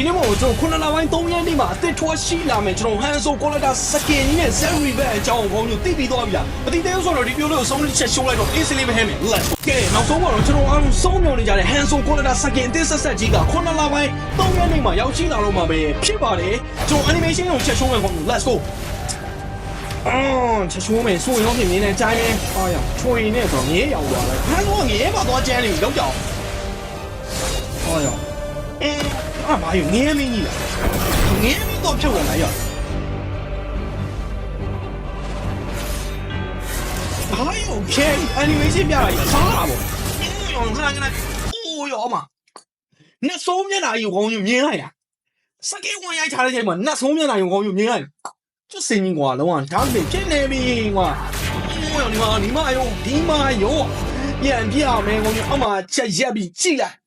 ဒီနေ့မို့ကျွန်တော်ခုနလပိုင်း3ရက်နေ့မှာအသစ်ထွားရှိလာမယ်ကျွန်တော်ဟန်ဆိုကောလာတာစကင်ကြီးနဲ့ Zeri ဘက်အကြောင်းကိုကျွန်တော်သိပြီးသွားပြီလားမသိသေးဘူးဆိုတော့ဒီပြောလို့ဆုံးချက်ရှိုးလိုက်တော့ easy လေးပဲဟဲ့မယ် let's go နောက်ဆုံးတော့ကျွန်တော်အားလုံးစုံမြော်နေကြတဲ့ဟန်ဆိုကောလာတာစကင်အသစ်ဆက်ဆက်ကြီးကခုနလပိုင်း3ရက်နေ့မှာရောက်ရှိလာတော့မှာပဲဖြစ်ပါတယ်ကျွန်တော် animation ကိုချက်ရှိုးမယ်ခေါင်း let's go အော်ချက်ရှိုးမယ်ဆိုရင်တော့ပြင်နေတဲ့အတိုင်းပဲအားရချွေနေတော့ငရဲရောက်သွားတယ်ဟန်ဆိုငရဲပါသွားကျန်းနေပြီလောက်ကြအောင်အားရအဲ အမယူငရဲမင်းကြီးလားငရဲမင်းတော့ဖြုတ်လာလားရဟာယူခဲ animation ပြလိုက်ဆားလာပေါ့ရောခဏခဏအိုးရောအမနဲ့ဆုံးမျက်နှာကြီးကိုကောင်းယူမြင်လိုက်တာစကေးဝင်ရိုက်ထားတဲ့ချိန်မှာနဲ့ဆုံးမျက်နှာကြီးကိုကောင်းယူမြင်လိုက်ကျွတ်စင်ကြီးကွာလုံးဝဓာတ်တွေဖြစ်နေပြီကွာအိုးရောဒီမှာဒီမှာရောဒီမှာရောပြန်ပြမယ်ကောင်းယူအမချက်ရက်ပြီးကြည့်လိုက်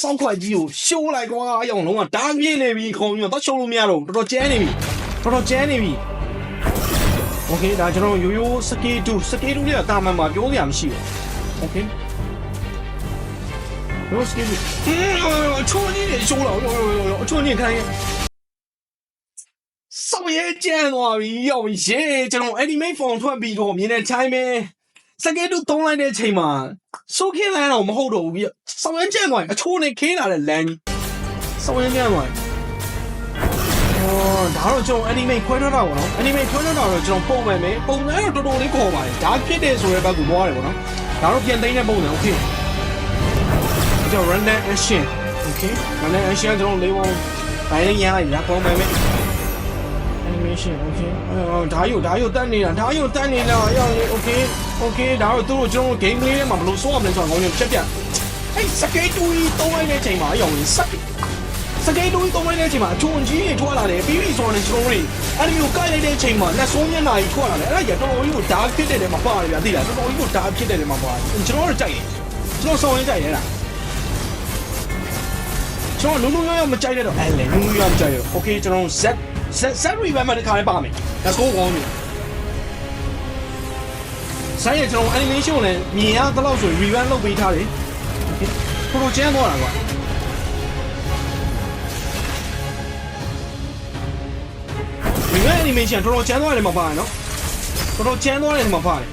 စောက်ခွက်ကြီးကိုရှိုးလိုက်ကွာအရောင်လုံးကဓာတ်ပြင်းနေပြီခေါင်းကြီးတော့ရှိုးလို့မရတော့တော်တော်ကျန်းနေပြီတော်တော်ကျန်းနေပြီโอเคဒါကျွန်တော်ရိုးရိုးစကေးတူစကေးတူလေးကတာမန်မှာပြောစရာမရှိဘူးโอเคရိုးစကေးတူအချိုးကြီးနေရှိုးလာအချိုးကြီးခိုင်းဆောက်ရဲကျန်းသွားပြီရောရေကျွန်တော် anime phone ထွက်ပြီးတော့မြင်တဲ့ time ပဲ စကေးတူသုံးလိုက်တဲ့ချိန်မှာဆိုခင်းလန်းတော့မဟုတ်တော့ဘူးပြဆောက်ရဲကျန်းသွားအချိုးနေခင်းလာတဲ့လမ်းကြီးဆောက်ရဲကျန်းသွားအော်ဒါတော့ကျွန်တော် anime ခွဲထားတာပေါ့နော် anime ခွဲထားတာတော့ကျွန်တော်ပုံမှန်ပဲပုံစံတော့တော်တော်လေးခေါ်ပါတယ်ဒါဖြစ်တယ်ဆိုတဲ့ဘက်ကိုသွားတယ်ပေါ့နော်ဒါတော့ပြန်သိမ်းတဲ့ပုံစံ okay ကျွန်တော် random action okay random action ကျွန်တော်လေးပုံဘိုင်းလေးရလိုက်ရပုံမှန်ပဲ animation okay အော်ဒါယူဒါယူတက်နေတာဒါယူတက်နေတာရောင်းလေ okay okay ဒါတော့သူတို့ကျွန်တော် game လေးထဲမှာဘယ်လိုဆော့ရမလဲဆိုတော့ငေါင်းရပြက်ပြက်အဲ့စကေးတူကြီးတုံးလိုက်တဲ့အချိန်မှာရောင်းလေစကေးစကေးတူကြီးတုံးလိုက်တဲ့အချိန်မှာအချုံကြီးတွေထွက်လာတယ်ပြီးပြီဆိုတော့ကျွန်တော်တို့အဲ့ဒီကိုကိုက်လိုက်တဲ့အချိန်မှာလက်ဆုံးမျက်နှာကြီးထွက်လာတယ်အဲ့ဒါကြီးတော်တော်ကြီးကိုဓာတ်ဖြစ်တဲ့နေရာမှာပါတယ်ဗျာသိလားတော်တော်ကြီးကိုဓာတ်ဖြစ်တဲ့နေရာမှာပါတယ်ကျွန်တော်တို့ကြိုက်တယ်ကျွန်တော်ဆောင်းရင်းကြိုက်ရတာကျွန်တော်လုံးလုံးရရမကြိုက်တဲ့တော့အဲ့လေလုံးလုံးရမကြိုက်ရโอเคကျွန်တော် Z Z Z revamp မှာတစ်ခါလေးပါမယ် let's go ကောင်းပြီဆိုင်ရကျွန်တော် animation ကိုလည်းမြင်ရတဲ့လောက်ဆို revamp လုပ်ပေးထားတယ်ပရိုကျန်းသွားတာကွာ revamp animation တော်တော်ကျန်းသွားတယ်မှာပါတယ်နော်တော်တော်ကျန်းသွားတယ်မှာပါတယ်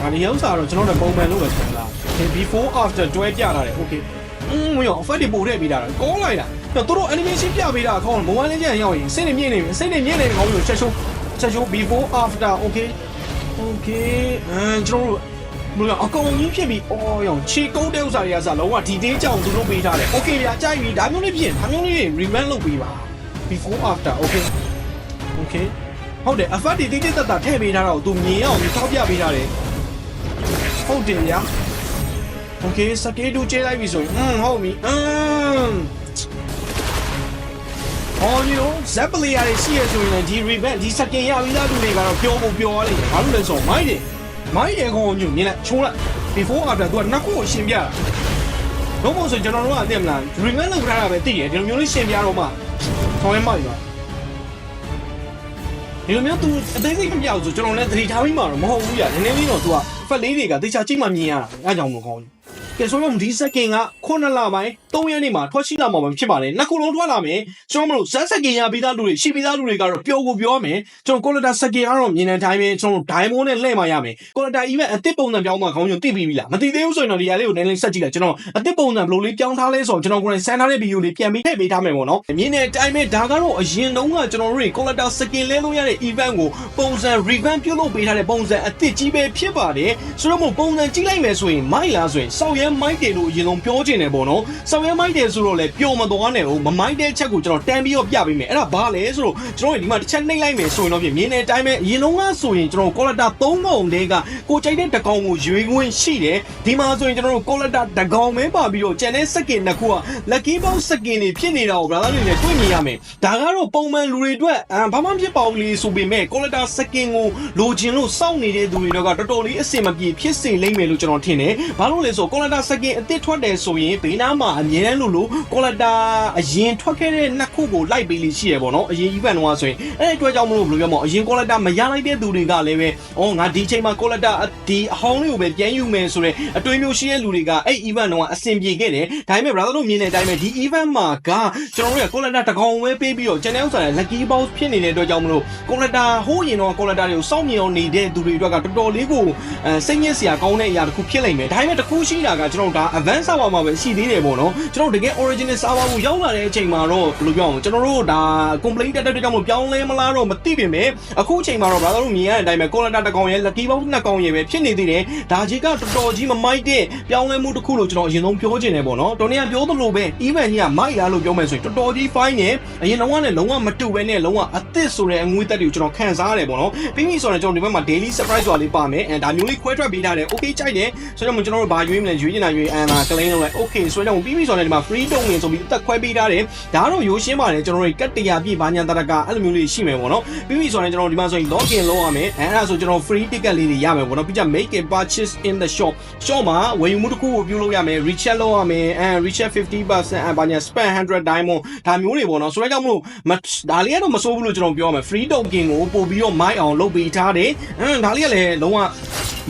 ဒါဒီဥစ္စာတော့ကျွန်တော်တို့ပုံမှန်လို့ပဲဆိုတာ before after တွဲပြထားတယ် okay อืมမရော effect တွေပို့ထည့်ပေးတာကောင်းလိုက်တာတော့သူတို့ animation ပြပေးတာအကောင်းမိုဘိုင်းလေးကျန်ရောက်ရင်စိတ်နေမြင့်နေပြီစိတ်နေမြင့်နေကောင်းလို့ချက်ချိုးချက်ချိုး before after okay okay အမ်ကျွန်တော်တို့ဘယ်လိုအကောင်ကြီးဖြစ်ပြီးအော်ရောင်ခြေကုန်းတဲ့ဥစ္စာတွေကစလုံးဝ detail ကြောင်သူတို့ပေးထားတယ် okay ဗျာကြိုက်ပြီဒါမျိုးလေးဖြစ်ဒါမျိုးလေး revamp လုပ်ပေးပါ before after okay okay ဟုတ်တယ် effect တွေတိတိတတ်တာထည့်ပေးထားတာကိုသူမြင်အောင်ထောက်ပြပေးထားတယ်ဟုတ်တယ်ဗျာ โอเคစကေးတူကျဲလိုက်ပြီဆိုရင်อืมဟုတ်ပြီอืมဟောဒီတော့ဇက်ပလီယာတွေရှိရဆိုရင်ဒီ revamp ဒီစကင်ရပြီးသားလူတွေကတော့ပျော်ဖို့ပျော်ရလိမ့်မယ်ဘာလို့လဲဆိုတော့မိုင်းတယ်မိုင်းတယ်ကောင်ညမြင်လိုက်ချုံးလိုက် before after သူကနှစ်ခုကိုရှင်းပြတာတော့မို့ဆိုကျွန်တော်တို့ကသိမလား revamp လုပ်ထားတာပဲသိတယ်ဒီလိုမျိုးလေးရှင်းပြတော့မှဆောင်းရမှပြီပါဒီလိုမျိုးသူအသေးစိတ်မပြောက်ဆိုကျွန်တော်လည်းသတိထားပြီးမှတော့မဟုတ်ဘူးကြာနည်းနည်းလေးတော့သူကဖက်လေးတွေကတေချာကြည့်မှမြင်ရတာအဲအကြောင်းလို့ကောင်းတယ် ကဲဆိုတော့ဒီစက်ကင်က9လပိုင်း3ရက်နေ့မှာထွက်ရှိလာမှာဖြစ်ပါတယ်နှစ်ခုလုံးထွက်လာမယ်ကျွန်တော်မလို့ဇက်စက်ကင်ရပြီးသားလူတွေရှိပြီးသားလူတွေကတော့ပျော်ကိုပြောမယ်ကျွန်တော်ကိုလတာစက်ကင်ကတော့မြင်တဲ့အတိုင်းပဲကျွန်တော်ဒိုင်မွန်နဲ့လှည့်မှရမယ်ကိုလတာ event အစ်စ်ပုံစံပြောင်းသွားခေါင်းညွန်သိပြီးပြီလားမသိသေးဘူးဆိုရင်တော့ဒီအရာလေးကိုနည်းနည်းဆက်ကြည့်လိုက်ကျွန်တော်အစ်စ်ပုံစံဘယ်လိုလေးပြောင်းထားလဲဆိုတော့ကျွန်တော်ကိုယ်တိုင်စမ်းထားတဲ့ဗီဒီယိုလေးပြန်ပြီးထည့်ပေးထားမယ်ပေါ့နော်မြင်တဲ့အတိုင်းပဲဒါကတော့အရင်တုန်းကကျွန်တော်တို့တွေကိုလတာစက်ကင်လဲလို့ရတဲ့ event ကိုပုံစံ revamp ပြုလုပ်ပေးထားတဲ့ပုံစံအစ်စ်ကြီးပဲဖြစ်ပါတယ်ဆိုတော့မို့ပုံစံကြည့်လိုက်မယ်ဆိုရင်မိုက်လားဆိုရင်စောက်ရဲမိုက်တယ်လို့အရင်ဆုံးပြောချင်တယ်ပေါ့နော်စောက်ရဲမိုက်တယ်ဆိုတော့လေပျော်မသွားနဲ့ဟုတ်မမိုက်တဲ့ချက်ကိုကျွန်တော်တန်းပြီးတော့ပြပေးမယ်အဲ့ဒါဘာလဲဆိုတော့ကျွန်တော်ဒီမှာတစ်ချက်နှိပ်လိုက်မယ်ဆိုရင်တော့ပြင်မြင်တဲ့အတိုင်းပဲအရင်လုံးကဆိုရင်ကျွန်တော်ကောလတာ၃ကောင်တည်းကကိုကြိုက်တဲ့တကောင်ကိုရွေးခွင့်ရှိတယ်ဒီမှာဆိုရင်ကျွန်တော်တို့ကောလတာတကောင်ပဲပါပြီးတော့ကျန်တဲ့စက်ကင်နှစ်ခုက lucky box စက်ကင်တွေဖြစ်နေတာကိုဗလာသားတွေနဲ့တွေ့မြင်ရမယ်ဒါကတော့ပုံမှန်လူတွေအတွက်အာဘာမှဖြစ်ပါဘူးလေဆိုပေမဲ့ကောလတာစက်ကင်ကိုလိုချင်လို့စောင့်နေတဲ့သူတွေတော့ကတော်တော်လေးအဆင်မပြေဖြစ်စေလိမ့်မယ်လို့ကျွန်တော်ထင်တယ်ဘာလို့လဲဆိုကောလတာစက်ကင်အစ်စ်ထွက်တယ်ဆိုရင်ဘေးနားမှာအမြဲတမ်းလို့လို့ကောလတာအရင်ထွက်ခဲ့တဲ့နှစ် ခုခုကိုလိုက်ပေးလိရှိရပေါ့နော်အရင် event တော့ဆိုရင်အဲ့ဒီအတွက်ကြောင့်မလို့ဘယ်လိုပြောမလဲအရင် collector မရလိုက်တဲ့သူတွေကလည်းပဲအော်ငါဒီချိန်မှာ collector ဒီအဟောင်းလေးကိုပဲပြန်ယူမယ်ဆိုတော့အတွေးမျိုးရှိတဲ့လူတွေကအဲ့ event တော့အဆင်ပြေခဲ့တယ်ဒါပေမဲ့ brother တို့မြင်တဲ့အတိုင်းပဲဒီ event မှာကကျွန်တော်တို့က collector တစ်ကောင်ပဲပေးပြီးတော့ channel ဥစ္စာနဲ့ lucky box ဖြစ်နေတဲ့အတွက်ကြောင့်မလို့ collector ဟိုးရင်တော့ collector တွေကိုစောင့်မြင်အောင်နေတဲ့သူတွေအတွက်ကတော်တော်လေးကိုအဲစိတ်ညစ်စရာကောင်းတဲ့အရာတစ်ခုဖြစ်လိမ့်မယ်ဒါပေမဲ့တစ်ခုရှိတာကကျွန်တော်တို့ဒါ advanced server မှာပဲရှိသေးတယ်ပေါ့နော်ကျွန်တော်တို့တကယ် original server ကိုရောက်လာတဲ့အချိန်မှာတော့ဘယ်လိုပြောအောင်ကျွန်တော်တို့ဒါ complaint တက်တဲ့အတွက်ကြောင့်မလို့ပြောင်းလဲမလားတော့မသိပြင်ပဲအခုအချိန်မှာတော့ brother တို့မြင်ရတဲ့အတိုင်းပဲ collector တစ်ကောင်ရဲ့ lucky box နှစ်ကောင်ရဲ့ပဲဖြစ်နေသေးတယ်ဒါကြီးကတော်တော်ကြီးမမိုက်တဲ့ပြောင်းလဲမှုတစ်ခုလို့ကျွန်တော်အရင်ဆုံးပြောချင်တယ်ပေါ့နော်တော်နေရပြောသလိုပဲ event ကြီးကမိုက်လားလို့ပြောမယ်ဆိုရင်တော်တော်ကြီး fine နဲ့အရင်တော့ကလည်းလုံးဝမတူပဲနဲ့လုံးဝအသစ်ဆိုတဲ့အငွေသက်တွေကိုကျွန်တော်ခံစားရတယ်ပေါ့နော်ပြီးပြီဆိုတော့ကျွန်တော်ဒီဘက်မှာ daily surprise ဆိုတာလေးပါမယ်အဲဒါမျိုးလေးခွဲထွက်ပေးထားတယ် okay ကြိုက်တယ်ဆိုတော့ကျွန်တော်တို့ဘာရွေးမလဲရွေးနေတာရွေးအန်လာ claim လုပ်လိုက် okay ဆိုတော့ပြီးပြီဆိုတော့ဒီမှာ free တုံဝင်ဆိုပြီးတက်ခွဲပေးထားတယ်ဒါကတော့ရိုးရှင်းပါတယ်ကျွန်တော်တို့ကတ်တရာပြည့်ဘာညာတရကအဲ့လိုမျိုးလေးရှိမယ်ပေါ့နော်ပြီးပြီဆိုတော့ကျွန်တော်ဒီမှာဆိုရင် login လုပ်ရမယ်အဲအဲ့ဒါဆိုကျွန်တော် free ticket လေးတွေရမယ်ပေါ့နော်ပြီးကြ make a purchase in the shop shop မှာဝယ်ယူမှုတစ်ခုကိုပြုလုပ်ရမယ် recharge လုပ်ရမယ်အဲ recharge 50%အဲဘာညာ spend 100 diamond ဒါမျိုးတွေပေါ့နော်ဆိုတော့ကြောင့်မလို့မဒါလေးကတော့မစိုးဘူးလို့ကျွန်တော်ပြောရမယ် free token ကိုပို့ပြီးတော့ mic အောင်လုပ်ပေးထားတယ်အင်းဒါလေးကလည်းလုံးဝ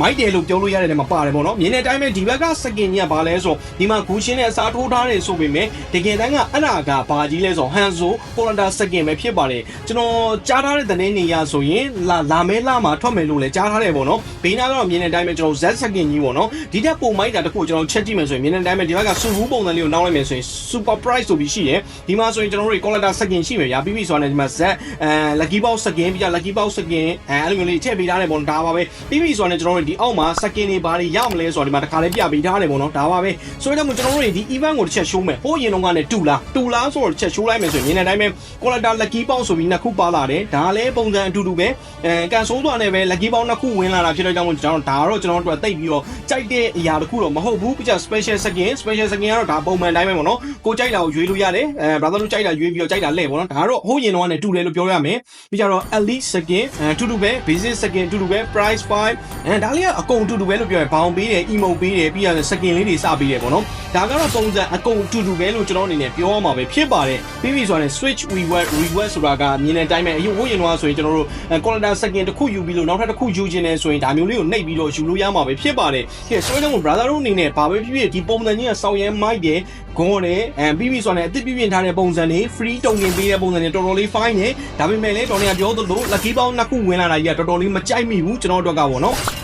မိုက်တယ်လို့ပြောလို့ရတဲ့နေရာမှာပါတယ်ပေါ့နော်မြင်တဲ့အတိုင်းပဲဒီဘက်ကစကင်ကြီးကဘာလဲဆိုဒီမှာဂူရှင်းနဲ့အစားထိုးထားတယ်ဆိုပေမဲ့တကယ်တမ်းကအဲ့ဒါကဘာကြီးလဲဆိုဟန်ဆိုပိုလန်ဒါစကင်ပဲဖြစ်ပါတယ်ကျွန်တော်ကြားထားတဲ့သတင်းတွေရဆိုရင်လာလာမဲလာမှာထွက်မယ်လို့လည်းကြားထားတယ်ပေါ့နော်ဘေးနာကတော့မြင်တဲ့အတိုင်းပဲကျွန်တော် Z စကင်ကြီးပေါ့နော်ဒီတက်ပုံမိုက်တာတခုကျွန်တော်ချက်ကြည့်မယ်ဆိုရင်မြင်တဲ့အတိုင်းပဲဒီဘက်ကစူဘူးပုံစံလေးကိုနှောင်းလိုက်မယ်ဆိုရင် super price ဆိုပြီးရှိတယ်ဒီမှာဆိုရင်ကျွန်တော်တို့ collector စကင်ရှိမယ်ဗျာပြီးပြီဆိုတာနဲ့ဒီမှာ Z အဲ lucky box စကင်ပြီးကြ lucky box စကင်အဲအဲ့လိုမျိုးလေးထည့်ပေးထားတယ်ပေါ့နော်ဒါပါပဲပြီးပြီဆိုတာနဲ့ကျွန်တော်တို့ဒီအောက်မှာစကင်တွေဘာတွေရမလဲဆိုတာဒီမှာတစ်ခါလေးပြပေးထားတယ်ပေါ့နော်ဒါပါပဲဆိုတော့ကျွန်တော်တို့ဒီ event ကိုတစ်ချက် show မယ်ဟိုးရင်တော့ကလည်းတူလားတူလားဆိုတော့တစ်ချက် show လိုက်မယ်ဆိုရင်မြင်တဲ့အတိုင်းပဲ collector lucky box ဆိုပြီးနှစ်ခုပါလာတယ်ဒါလည်းပုံစံအတူတူပဲအဲကန်ဆိုးသွားနဲ့ပဲ lucky box နှစ်ခုဝင်လာတာဖြစ်တော့ကြောင့်ကျွန်တော်ဒါတော့ကျွန်တော်တို့တိတ်ပြီးတော့ကြိုက်တဲ့အရာတစ်ခုတော့မဟုတ်ဘူးပြီးကြ special skin special skin ကတော့ဒါပုံမှန်တိုင်းပဲပေါ့နော်ကိုကြိုက်တာကိုရွေးလို့ရတယ်အဲ brother တို့ကြိုက်တာရွေးပြီးတော့ကြိုက်တာလဲပေါ့နော်ဒါကတော့ဟိုးရင်တော့ကလည်းတူတယ်လို့ပြောရမယ်ပြီးကြတော့ elite skin အဲတူတူပဲ basic skin တူတူပဲ price 5အဲဒါလေးကအကုန်တူတူပဲလို့ပြောရင်ဘောင်ပေးတယ် emote ပေးတယ်ပြီးရ skin လေးတွေစပေးတယ်ပေါ့နော်ဒါကတော့ပုံစံအကုန်တူတူပဲလို့ကျွန်တော်အနေနဲ့ပြောရမှာပဲဖြစ်ပါတယ်ပြီးပြီဆိုရင် switch reward reward ဆိုတာကမြင်တဲ့အတိုင်းပဲအရင်ဟိုးရင်တော့ဆိုရင်ကျွန်တော်တို့ collector skin တစ်ခုယူပြီးလို့နောက်ထပ်တစ်ခုယူခြင်းနဲ့ဆိုရင်ဒါမျိုးလေးကိုနှိပ်ပြီးတော့ယူလို့ရမှာပဲဖြစ်ပါတယ်ကဲဆိုတော့ brother တို့အနေနဲ့ဘာပဲဖြစ်ဖြစ်ဒီပုံစံကြီးကစောင်းရဲမိုက်တယ်ဂွန်တယ်အဲပြီးပြီဆိုရင်အစ်စ်ပြပြင်ထားတဲ့ပုံစံတွေ free တုံငင်ပေးတဲ့ပုံစံတွေတော်တော်လေး fine တယ်ဒါပေမဲ့လည်းတော်နေပြောသလို lucky box နှစ်ခုဝင်လာတာကြီးကတော်တော်လေးမကြိုက်မိဘူးကျွန်တော်တို့ကပေါ့နော်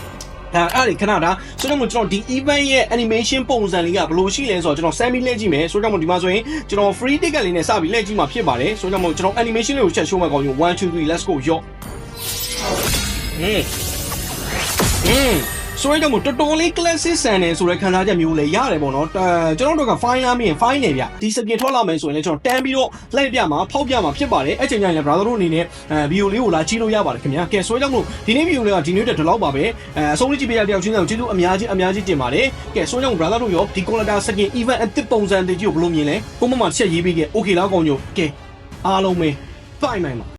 အဲအဲ့ဒီခဏဒါဆိုတော့ကျွန်တော်ဒီ event ရဲ့ animation ပုံစံလေးကဘယ်လိုရှိလဲဆိုတော့ကျွန်တော် semi လဲကြည့်မယ်ဆိုတော့ဒီမှာဆိုရင်ကျွန်တော် free ticket လေးနဲ့စပြီးလဲကြည့်မှာဖြစ်ပါတယ်ဆိုတော့ကျွန်တော် animation လေးကိုချက် show မှာကောင်းရင်1 2 3 let's go ရော့ဟင်းဟင်း ဆိုတော့မို့တော်တော်လေး classic ဆန်တယ်ဆိုတဲ့ခံစားချက်မျိုးလည်းရတယ်ပေါ့နော်အဲကျွန်တော်တို့က fine လားမင်း fine နေဗျဒီစပြင်ထွက်လာမယ်ဆိုရင်လည်းကျွန်တော်တန်းပြီးတော့လိုက်ပြမှာဖောက်ပြမှာဖြစ်ပါတယ်အဲ့ချိန်ကျရင်လည်း brother တို့အနေနဲ့အဲဗီဒီယိုလေးကိုလာကြည့်လို့ရပါတယ်ခင်ဗျာကဲဆိုတော့မို့ဒီနေ့ဗီဒီယိုလေးကဒီနေ့တက်ဒီလောက်ပါပဲအဲအဆုံးလေးကြည့်ပေးရတဲ့တယောက်ချင်းတော့ကျေးဇူးအများကြီးအများကြီးတင်ပါတယ်ကဲဆိုတော့ brother တို့ရောဒီ collector skin event အသစ်ပုံစံတကြီးကိုဘယ်လိုမြင်လဲကိုမမချက်ရေးပေးခဲ့ okay လားကောင်းညိုကဲအားလုံးပဲ fine နိုင်ပါ